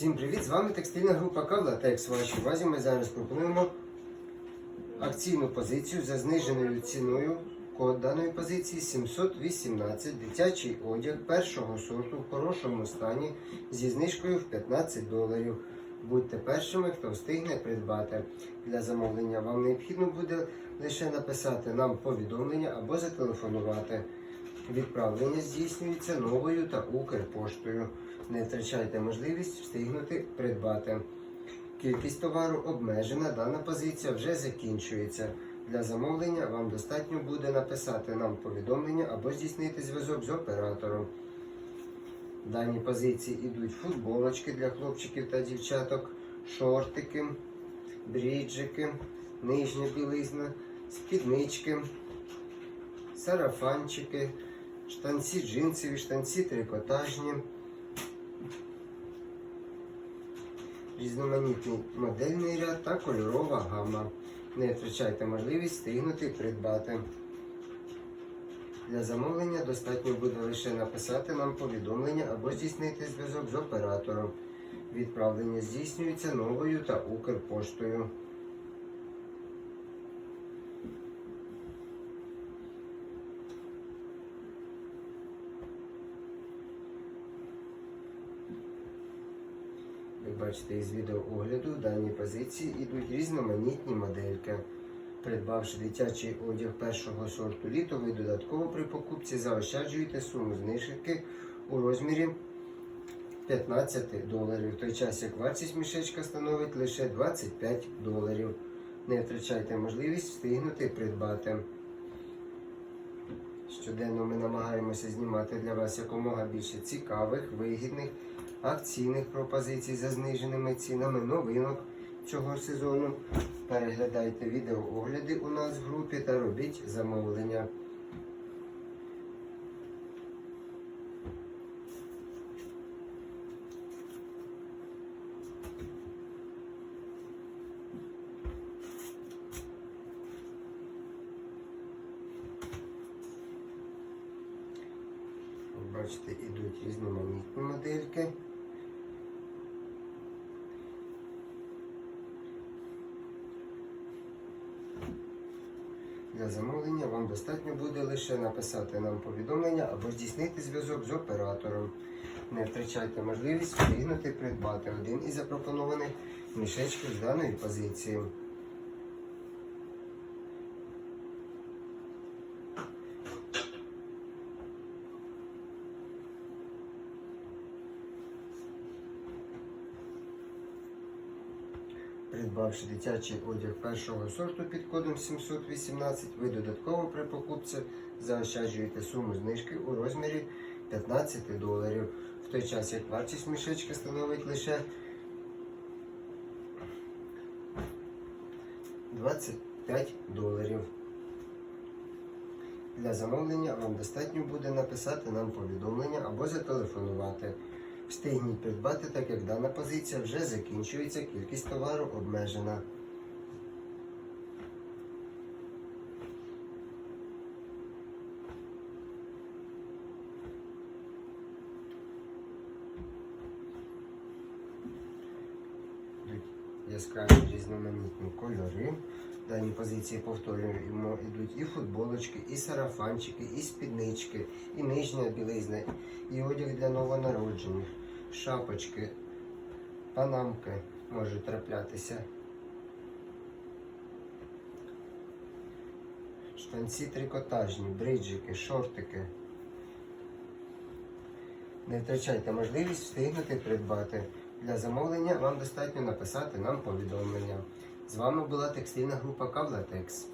Всім привіт! З вами текстильна група Кавлатекс. В вашій увазі ми зараз пропонуємо акційну позицію за зниженою ціною. Код даної позиції 718 дитячий одяг першого сорту в хорошому стані зі знижкою в 15 доларів. Будьте першими, хто встигне придбати. Для замовлення вам необхідно буде лише написати нам повідомлення або зателефонувати. Відправлення здійснюється новою та Укрпоштою. Не втрачайте можливість встигнути придбати. Кількість товару обмежена, дана позиція вже закінчується. Для замовлення вам достатньо буде написати нам повідомлення або здійснити зв'язок з оператором. В даній позиції йдуть футболочки для хлопчиків та дівчаток, шортики, бріджики, нижня білизна, спіднички, сарафанчики, штанці джинсові, штанці трикотажні. Різноманітний модельний ряд та кольорова гама. Не втрачайте можливість встигнути придбати. Для замовлення достатньо буде лише написати нам повідомлення або здійснити зв'язок з оператором. Відправлення здійснюється новою та Укрпоштою. Як бачите із відеоогляду, в даній позиції йдуть різноманітні модельки. Придбавши дитячий одяг першого сорту літо, ви додатково при покупці заощаджуєте суму знижки у розмірі 15 доларів. В той час як вартість мішечка становить лише 25 доларів. Не втрачайте можливість встигнути придбати. Щоденно ми намагаємося знімати для вас якомога більше цікавих, вигідних, акційних пропозицій за зниженими цінами, новинок цього сезону. Переглядайте відеоогляди у нас в групі та робіть замовлення. Бачите, ідуть різноманітні модельки. Для замовлення вам достатньо буде лише написати нам повідомлення або здійснити зв'язок з оператором. Не втрачайте можливість встигнути придбати один із запропонованих мішечків з даної позиції. Придбавши дитячий одяг першого сорту під кодом 718, ви додатково при покупці заощаджуєте суму знижки у розмірі 15 доларів. В той час як вартість мішечка становить лише 25 доларів. Для замовлення вам достатньо буде написати нам повідомлення або зателефонувати. Встигніть придбати, так як дана позиція вже закінчується, кількість товару обмежена. Яскраві різноманітні кольори. Даній позиції повторюємо, йдуть і футболочки, і сарафанчики, і спіднички, і нижня білизна, і одяг для новонароджених, шапочки, панамки можуть траплятися. Штанці трикотажні, бриджики, шортики. Не втрачайте можливість встигнути придбати. Для замовлення вам достатньо написати нам повідомлення. З вами була текстильна група Кавлатекс.